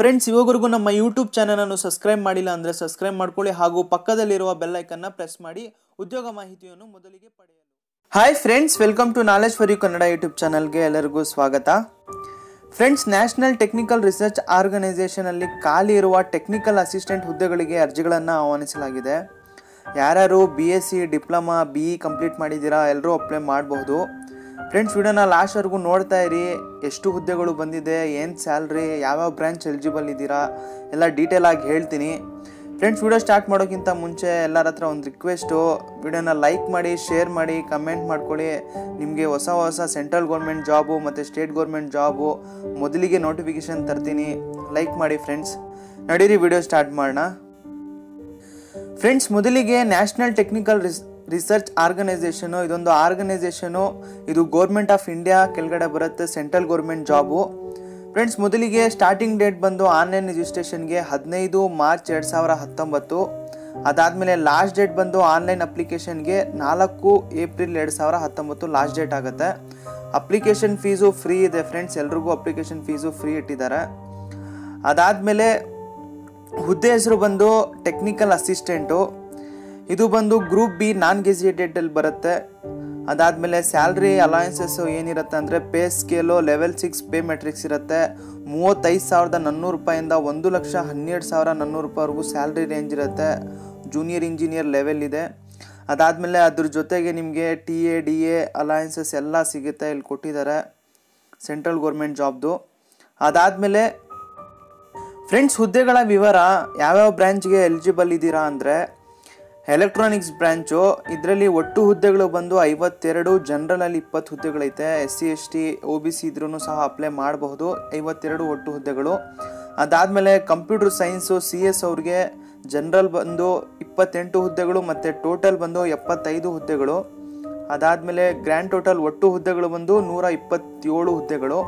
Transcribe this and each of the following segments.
Friends ಇವಾಗರೆಗೂ ನಮ್ಮ YouTube ಚಾನಲನ್ನು subscribe ಮಾಡಿಲ್ಲ ಅಂದರೆ ಸಬ್ಸ್ಕ್ರೈಬ್ ಮಾಡ್ಕೊಳ್ಳಿ. ಹಾಗೂ ಪಕ್ಕದಲ್ಲಿರುವ ಬೆಲ್ ಐಕನ್ನ ಪ್ರೆಸ್ ಮಾಡಿ. ಉದ್ಯೋಗ ಮಾಹಿತಿಯನ್ನು ಮೊದಲಿಗೆ ಪಡೆಯಲು. Hi friends welcome to knowledge for you Kannada YouTube ಚಾನಲ್ಗೆ ಎಲ್ಲರಿಗೂ ಸ್ವಾಗತ. ಫ್ರೆಂಡ್ಸ್ ನ್ಯಾಷನಲ್ ಟೆಕ್ನಿಕಲ್ ರಿಸರ್ಚ್ ಆರ್ಗನೈಸೇಷನಲ್ಲಿ ಖಾಲಿ ಇರುವ ಟೆಕ್ನಿಕಲ್ ಅಸಿಸ್ಟೆಂಟ್ ಹುದ್ದೆಗಳಿಗೆ ಅರ್ಜಿಗಳನ್ನು ಆಹ್ವಾನಿಸಲಾಗಿದೆ. ಯಾರ್ಯಾರು B S C diploma B E complete ಮಾಡಿದ್ದೀರಾ ಎಲ್ಲರೂ ಅಪ್ಲೈ ಮಾಡಬಹುದು. ಫ್ರೆಂಡ್ಸ್ ವಿಡಿಯೋನ ಲಾಸ್ಟ್ವರೆಗೂ ನೋಡ್ತಾ ಇರಿ. ಎಷ್ಟು ಹುದ್ದೆಗಳು ಬಂದಿದೆ, ಏನು ಸ್ಯಾಲ್ರಿ ಯಾವ್ಯಾವ ಬ್ರ್ಯಾಂಚ್ ಎಲಿಜಿಬಲ್ ಇದ್ದೀರಾ, ಎಲ್ಲ ಡೀಟೇಲ್ ಆಗಿ ಹೇಳ್ತೀನಿ. ಫ್ರೆಂಡ್ಸ್ ವಿಡಿಯೋ ಸ್ಟಾರ್ಟ್ ಮಾಡೋಕ್ಕಿಂತ ಮುಂಚೆ ಎಲ್ಲರ ಹತ್ರ ಒಂದು ರಿಕ್ವೆಸ್ಟು ವಿಡಿಯೋನ ಲೈಕ್ ಮಾಡಿ ಶೇರ್ ಮಾಡಿ ಕಮೆಂಟ್ ಮಾಡ್ಕೊಳ್ಳಿ. ನಿಮಗೆ ಹೊಸ ಹೊಸ ಸೆಂಟ್ರಲ್ ಗೌರ್ಮೆಂಟ್ ಜಾಬು ಮತ್ತು ಸ್ಟೇಟ್ ಗೌರ್ಮೆಂಟ್ ಜಾಬು ಮೊದಲಿಗೆ ನೋಟಿಫಿಕೇಷನ್ ತರ್ತೀನಿ. ಲೈಕ್ ಮಾಡಿ ಫ್ರೆಂಡ್ಸ್ ನಡೀರಿ, ವಿಡಿಯೋ ಸ್ಟಾರ್ಟ್ ಮಾಡೋಣ. ಫ್ರೆಂಡ್ಸ್ ಮೊದಲಿಗೆ national technical res research organisation ಇದೊಂದು ಆರ್ಗನೈಸೇಷನು ಇದು ಗೌರ್ಮೆಂಟ್ ಆಫ್ ಇಂಡಿಯಾ ಕೆಳಗಡೆ ಬರುತ್ತೆ ಸೆಂಟ್ರಲ್ ಗೌರ್ಮೆಂಟ್ ಜಾಬು ಫ್ರೆಂಡ್ಸ್ ಮೊದಲಿಗೆ ಸ್ಟಾರ್ಟಿಂಗ್ ಡೇಟ್ ಬಂದು ಆನ್ಲೈನ್ ರಿಜಿಸ್ಟ್ರೇಷನ್ಗೆ ಹದಿನೈದು ಮಾರ್ಚ್ ಎರಡು ಸಾವಿರ ಹತ್ತೊಂಬತ್ತು. ಅದಾದಮೇಲೆ ಲಾಸ್ಟ್ ಡೇಟ್ ಬಂದು ಆನ್ಲೈನ್ ಅಪ್ಲಿಕೇಶನ್ಗೆ ನಾಲ್ಕು ಏಪ್ರಿಲ್ ಎರಡು ಸಾವಿರ ಹತ್ತೊಂಬತ್ತು ಲಾಸ್ಟ್ ಡೇಟ್ ಆಗುತ್ತೆ. ಅಪ್ಲಿಕೇಶನ್ ಫೀಸು ಫ್ರೀ ಇದೆ ಫ್ರೆಂಡ್ಸ್ ಎಲ್ರಿಗೂ ಅಪ್ಲಿಕೇಶನ್ ಫೀಸು ಫ್ರೀ ಇಟ್ಟಿದ್ದಾರೆ. ಅದಾದಮೇಲೆ ಹುದ್ದೆ ಹೆಸರು ಬಂದು ಟೆಕ್ನಿಕಲ್ ಅಸಿಸ್ಟೆಂಟು ಇದು ಬಂದು ಗ್ರೂಪ್ ಬಿ ನಾನ್ ಗೆಜಿಟೆಡಲ್ಲಿ ಬರುತ್ತೆ. ಅದಾದಮೇಲೆ ಸ್ಯಾಲ್ರಿ ಅಲಾಯನ್ಸಸ್ ಏನಿರುತ್ತೆ ಅಂದರೆ pay scale level six pay matrix ಇರುತ್ತೆ. ಮೂವತ್ತೈದು ಸಾವಿರದ ನಾನ್ನೂರು ರೂಪಾಯಿಂದ ಒಂದು ಲಕ್ಷ ಹನ್ನೆರಡು ಸಾವಿರ ನಾನ್ನೂರು ರೂಪಾಯಿವರೆಗೂ ಸ್ಯಾಲ್ರಿ ರೇಂಜ್ ಇರುತ್ತೆ. ಜೂನಿಯರ್ ಇಂಜಿನಿಯರ್ ಲೆವೆಲ್ ಇದೆ. ಅದಾದಮೇಲೆ ಅದ್ರ ಜೊತೆಗೆ ನಿಮಗೆ T A, D A allowances ಎಲ್ಲ ಸಿಗುತ್ತೆ ಇಲ್ಲಿ ಕೊಟ್ಟಿದ್ದಾರೆ. ಸೆಂಟ್ರಲ್ ಗೌರ್ಮೆಂಟ್ ಜಾಬ್ದು ಅದಾದಮೇಲೆ ಫ್ರೆಂಡ್ಸ್ ಹುದ್ದೆಗಳ ವಿವರ ಯಾವ್ಯಾವ ಬ್ರ್ಯಾಂಚ್ಗೆ ಎಲಿಜಿಬಲ್ ಇದ್ದೀರಾ ಅಂದರೆ ಎಲೆಕ್ಟ್ರಾನಿಕ್ಸ್ ಬ್ರ್ಯಾಂಚು ಇದರಲ್ಲಿ ಒಟ್ಟು ಹುದ್ದೆಗಳು ಬಂದು ಐವತ್ತೆರಡು ಜನರಲಲ್ಲಿ ಇಪ್ಪತ್ತು ಹುದ್ದೆಗಳೈತೆ. S C S T O B C ಇದ್ರೂ ಸಹ ಅಪ್ಲೈ ಮಾಡಬಹುದು. ಐವತ್ತೆರಡು ಒಟ್ಟು ಹುದ್ದೆಗಳು. ಅದಾದಮೇಲೆ ಕಂಪ್ಯೂಟರ್ ಸೈನ್ಸು ಸಿ ಎಸ್ ಅವ್ರಿಗೆ ಜನರಲ್ ಬಂದು ಇಪ್ಪತ್ತೆಂಟು ಹುದ್ದೆಗಳು ಮತ್ತು ಟೋಟಲ್ ಬಂದು ಎಪ್ಪತ್ತೈದು ಹುದ್ದೆಗಳು. ಅದಾದಮೇಲೆ ಗ್ರ್ಯಾಂಡ್ ಟೋಟಲ್ ಒಟ್ಟು ಹುದ್ದೆಗಳು ಬಂದು ನೂರ ಇಪ್ಪತ್ತೇಳು ಹುದ್ದೆಗಳು.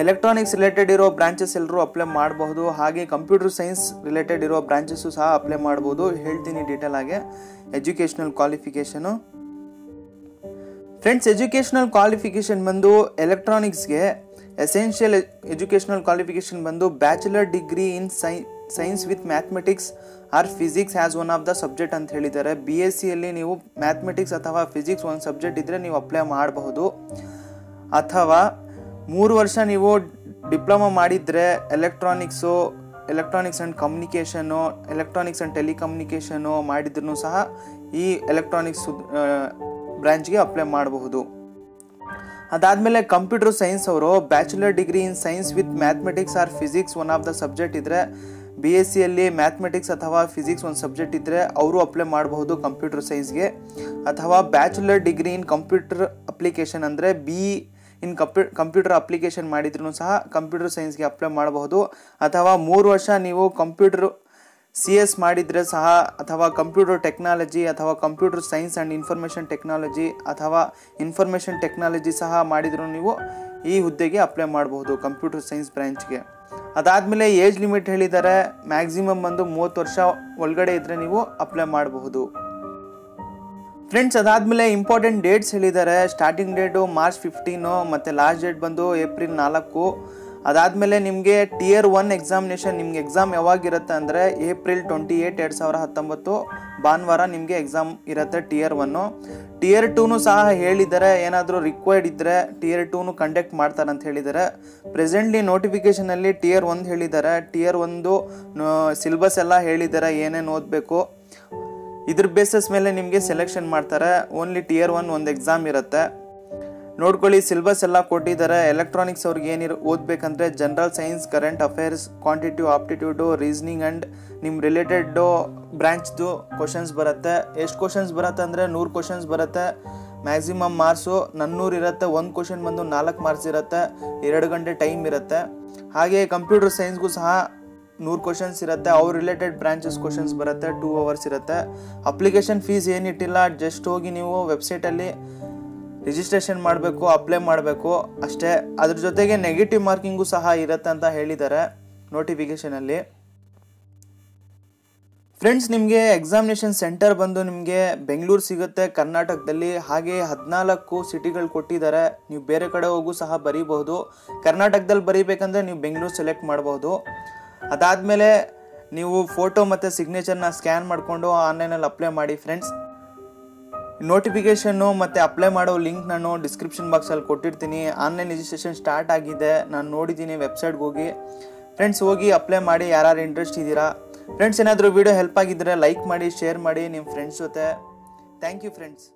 ಎಲೆಕ್ಟ್ರಾನಿಕ್ಸ್ ರಿಲೇಟೆಡ್ ಇರೋ ಬ್ರಾಂಚಸ್ ಎಲ್ಲರೂ ಅಪ್ಲೈ ಮಾಡಬಹುದು. ಹಾಗೆ ಕಂಪ್ಯೂಟರ್ ಸೈನ್ಸ್ ರಿಲೇಟೆಡ್ ಇರೋ ಬ್ರಾಂಚಸ್ಸು ಸಹ ಅಪ್ಲೈ ಮಾಡ್ಬೋದು. ಹೇಳ್ತೀನಿ ಡೀಟೇಲ್ ಆಗಿ. Educational qualification friends educational qualification ಬಂದು ಎಲೆಕ್ಟ್ರಾನಿಕ್ಸ್ಗೆ ಎಸೆನ್ಷಿಯಲ್ ಎಜುಕೇಷನಲ್ ಕ್ವಾಲಿಫಿಕೇಷನ್ ಬಂದು bachelor degree in sci science with mathematics or physics as one of the subject ಅಂತ ಹೇಳಿದ್ದಾರೆ. ಬಿ ಎಸ್ ಸಿಯಲ್ಲಿ ನೀವು ಮ್ಯಾಥಮೆಟಿಕ್ಸ್ ಅಥವಾ ಫಿಸಿಕ್ಸ್ ಒಂದು ಸಬ್ಜೆಕ್ಟ್ ಇದ್ದರೆ ನೀವು ಅಪ್ಲೈ ಮಾಡಬಹುದು. ಅಥವಾ ಮೂರು ವರ್ಷ ನೀವು ಡಿಪ್ಲೊಮಾ ಮಾಡಿದರೆ electronics, electronics and communication, electronics and telecommunication ಮಾಡಿದ್ರೂ ಸಹ ಈ ಎಲೆಕ್ಟ್ರಾನಿಕ್ಸ್ ಬ್ರ್ಯಾಂಚ್ಗೆ ಅಪ್ಲೈ ಮಾಡಬಹುದು. ಅದಾದಮೇಲೆ ಕಂಪ್ಯೂಟರ್ ಸೈನ್ಸ್ ಅವರು bachelor degree in science with mathematics or physics one of the subject ಇದ್ದರೆ ಬಿ ಎಸ್ ಸಿಯಲ್ಲಿ ಮ್ಯಾಥಮೆಟಿಕ್ಸ್ ಅಥವಾ ಫಿಸಿಕ್ಸ್ ಒಂದು ಸಬ್ಜೆಕ್ಟ್ ಇದ್ದರೆ ಅವರು ಅಪ್ಲೈ ಮಾಡಬಹುದು ಕಂಪ್ಯೂಟರ್ ಸೈನ್ಸ್ಗೆ. ಅಥವಾ bachelor degree in computer application ಅಂದರೆ B in compu, computer application ಮಾಡಿದ್ರೂ ಸಹ ಕಂಪ್ಯೂಟರ್ ಸೈನ್ಸ್ಗೆ ಅಪ್ಲೈ ಮಾಡಬಹುದು. ಅಥವಾ ಮೂರು ವರ್ಷ ನೀವು ಕಂಪ್ಯೂಟರ್ ಸಿ ಎಸ್ ಮಾಡಿದರೆ ಸಹ, ಅಥವಾ ಕಂಪ್ಯೂಟರ್ ಟೆಕ್ನಾಲಜಿ, ಅಥವಾ computer science and information technology, ಅಥವಾ ಇನ್ಫಾರ್ಮೇಷನ್ ಟೆಕ್ನಾಲಜಿ ಸಹ ಮಾಡಿದರೂ ನೀವು ಈ ಹುದ್ದೆಗೆ ಅಪ್ಲೈ ಮಾಡಬಹುದು ಕಂಪ್ಯೂಟರ್ ಸೈನ್ಸ್ ಬ್ರ್ಯಾಂಚ್ಗೆ ಅದಾದಮೇಲೆ ಏಜ್ ಲಿಮಿಟ್ ಹೇಳಿದ್ದಾರೆ ಮ್ಯಾಕ್ಸಿಮಮ್ ಬಂದು ಮೂವತ್ತು ವರ್ಷ ಒಳಗಡೆ ಇದ್ದರೆ ನೀವು ಅಪ್ಲೈ ಮಾಡಬಹುದು. ಫ್ರೆಂಡ್ಸ್ ಅದಾದಮೇಲೆ ಇಂಪಾರ್ಟೆಂಟ್ ಡೇಟ್ಸ್ ಹೇಳಿದ್ದಾರೆ. ಸ್ಟಾರ್ಟಿಂಗ್ ಡೇಟು ಮಾರ್ಚ್ ಫಿಫ್ಟೀನು ಮತ್ತು ಲಾಸ್ಟ್ ಡೇಟ್ ಬಂದು ಏಪ್ರಿಲ್ ನಾಲ್ಕು. ಅದಾದಮೇಲೆ ನಿಮಗೆ ಟಿಯರ್ ಒನ್ ಎಕ್ಸಾಮಿನೇಷನ್ ನಿಮ್ಗೆ ಎಕ್ಸಾಮ್ ಯಾವಾಗಿರುತ್ತೆ ಅಂದರೆ ಏಪ್ರಿಲ್ ಟ್ವೆಂಟಿ ಏಯ್ಟ್ ಎರಡು ಸಾವಿರ ಹತ್ತೊಂಬತ್ತು. ಭಾನುವಾರ ನಿಮಗೆ ಎಕ್ಸಾಮ್ ಇರುತ್ತೆ ಟಿಯರ್ ಒನ್ನು ಟಿಯರ್ ಟೂನು ಸಹ ಹೇಳಿದ್ದಾರೆ. ಏನಾದರೂ ರಿಕ್ವೈರ್ಡ್ ಇದ್ದರೆ ಟಿಯರ್ ಟೂನು ಕಂಡಕ್ಟ್ ಮಾಡ್ತಾರೆ ಅಂತ ಹೇಳಿದ್ದಾರೆ. ಪ್ರೆಸೆಂಟ್ಲಿ ನೋಟಿಫಿಕೇಷನಲ್ಲಿ ಟಿಯರ್ ಒಂದು ಹೇಳಿದ್ದಾರೆ. ಟಿಯರ್ ಒಂದು ಸಿಲೆಬಸ್ ಎಲ್ಲ ಹೇಳಿದ್ದಾರೆ. ಏನೇನು ಓದಬೇಕು? ಇದ್ರ ಬೇಸಸ್ ಮೇಲೆ ನಿಮಗೆ ಸೆಲೆಕ್ಷನ್ ಮಾಡ್ತಾರೆ. ಓನ್ಲಿ ಟಿಯರ್ ಒನ್ ಒಂದು ಎಕ್ಸಾಮ್ ಇರುತ್ತೆ. ನೋಡ್ಕೊಳ್ಳಿ ಸಿಲೆಬಸ್ ಎಲ್ಲ ಕೊಟ್ಟಿದ್ದಾರೆ ಎಲೆಕ್ಟ್ರಾನಿಕ್ಸ್ ಅವ್ರಿಗೆ ಏನಿರ, ಓದಬೇಕಂದ್ರೆ general science current affairs quantitative aptitude reasoning and ನಿಮ್ಮ ರಿಲೇಟೆಡ್ಡು ಬ್ರ್ಯಾಂಚ್ದು ಕ್ವಶನ್ಸ್ ಬರುತ್ತೆ. ಎಷ್ಟು ಕ್ವಶನ್ಸ್ ಬರುತ್ತೆ ಅಂದರೆ ನೂರು ಕ್ವಶನ್ಸ್ ಬರುತ್ತೆ. ಮ್ಯಾಕ್ಸಿಮಮ್ ಮಾರ್ಕ್ಸು ನನ್ನೂರು ಇರುತ್ತೆ. ಒಂದು ಕ್ವಶನ್ ಬಂದು ನಾಲ್ಕು ಮಾರ್ಕ್ಸ್ ಇರುತ್ತೆ. ಎರಡು ಗಂಟೆ ಟೈಮ್ ಇರುತ್ತೆ. ಹಾಗೆ ಕಂಪ್ಯೂಟರ್ ಸೈನ್ಸ್ಗೂ ಸಹ ನೂರು ಕ್ವಶನ್ಸ್ ಇರುತ್ತೆ, ಅವ್ರ ರಿಲೇಟೆಡ್ ಬ್ರಾಂಚಸ್ ಕ್ವಶನ್ಸ್ ಬರುತ್ತೆ ಟೂ ಅವರ್ಸ್ ಇರುತ್ತೆ. ಅಪ್ಲಿಕೇಶನ್ ಫೀಸ್ ಏನಿಟ್ಟಿಲ್ಲ ಜಸ್ಟ್ ಹೋಗಿ ನೀವು ವೆಬ್ಸೈಟಲ್ಲಿ ರಿಜಿಸ್ಟ್ರೇಷನ್ ಮಾಡಬೇಕು ಅಪ್ಲೈ ಮಾಡಬೇಕು. ಅಷ್ಟೇ, ಅದ್ರ ಜೊತೆಗೆ ನೆಗೆಟಿವ್ ಮಾರ್ಕಿಂಗು ಸಹ ಇರುತ್ತೆ ಅಂತ ಹೇಳಿದ್ದಾರೆ ನೋಟಿಫಿಕೇಷನಲ್ಲಿ ಫ್ರೆಂಡ್ಸ್ ನಿಮಗೆ ಎಕ್ಸಾಮಿನೇಷನ್ ಸೆಂಟರ್ ಬಂದು ನಿಮಗೆ ಬೆಂಗಳೂರು ಸಿಗುತ್ತೆ, ಕರ್ನಾಟಕದಲ್ಲಿ. ಹಾಗೆ ಹದಿನಾಲ್ಕು ಸಿಟಿಗಳು ಕೊಟ್ಟಿದ್ದಾರೆ ನೀವು ಬೇರೆ ಕಡೆ ಹೋಗೂ ಸಹ ಬರೀಬಹುದು. ಕರ್ನಾಟಕದಲ್ಲಿ ಬರೀಬೇಕಂದ್ರೆ ನೀವು ಬೆಂಗಳೂರು ಸೆಲೆಕ್ಟ್ ಮಾಡ್ಬೋದು. ಅದಾದಮೇಲೆ ನೀವು ಫೋಟೋ ಮತ್ತು ಸಿಗ್ನೇಚರ್ನ ಸ್ಕ್ಯಾನ್ ಮಾಡಿಕೊಂಡು ಆನ್ಲೈನಲ್ಲಿ ಅಪ್ಲೈ ಮಾಡಿ ಫ್ರೆಂಡ್ಸ್ ನೋಟಿಫಿಕೇಷನ್ನು ಮತ್ತು ಅಪ್ಲೈ ಮಾಡೋ ಲಿಂಕ್ ನಾನು ಡಿಸ್ಕ್ರಿಪ್ಷನ್ ಬಾಕ್ಸಲ್ಲಿ ಕೊಟ್ಟಿರ್ತೀನಿ. ಆನ್ಲೈನ್ ರಿಜಿಸ್ಟ್ರೇಷನ್ ಸ್ಟಾರ್ಟ್ ಆಗಿದೆ. ನಾನು ನೋಡಿದ್ದೀನಿ ವೆಬ್ಸೈಟ್ಗೆ ಹೋಗಿ. ಫ್ರೆಂಡ್ಸ್ ಹೋಗಿ ಅಪ್ಲೈ ಮಾಡಿ. ಯಾರು ಇಂಟ್ರೆಸ್ಟ್ ಇದ್ದೀರಾ? ಫ್ರೆಂಡ್ಸ್ ಏನಾದರೂ ವೀಡಿಯೋ ಹೆಲ್ಪ್ ಆಗಿದ್ದರೆ ಲೈಕ್ ಮಾಡಿ ಶೇರ್ ಮಾಡಿ ನಿಮ್ಮ ಫ್ರೆಂಡ್ಸ್ ಜೊತೆ. Thank you friends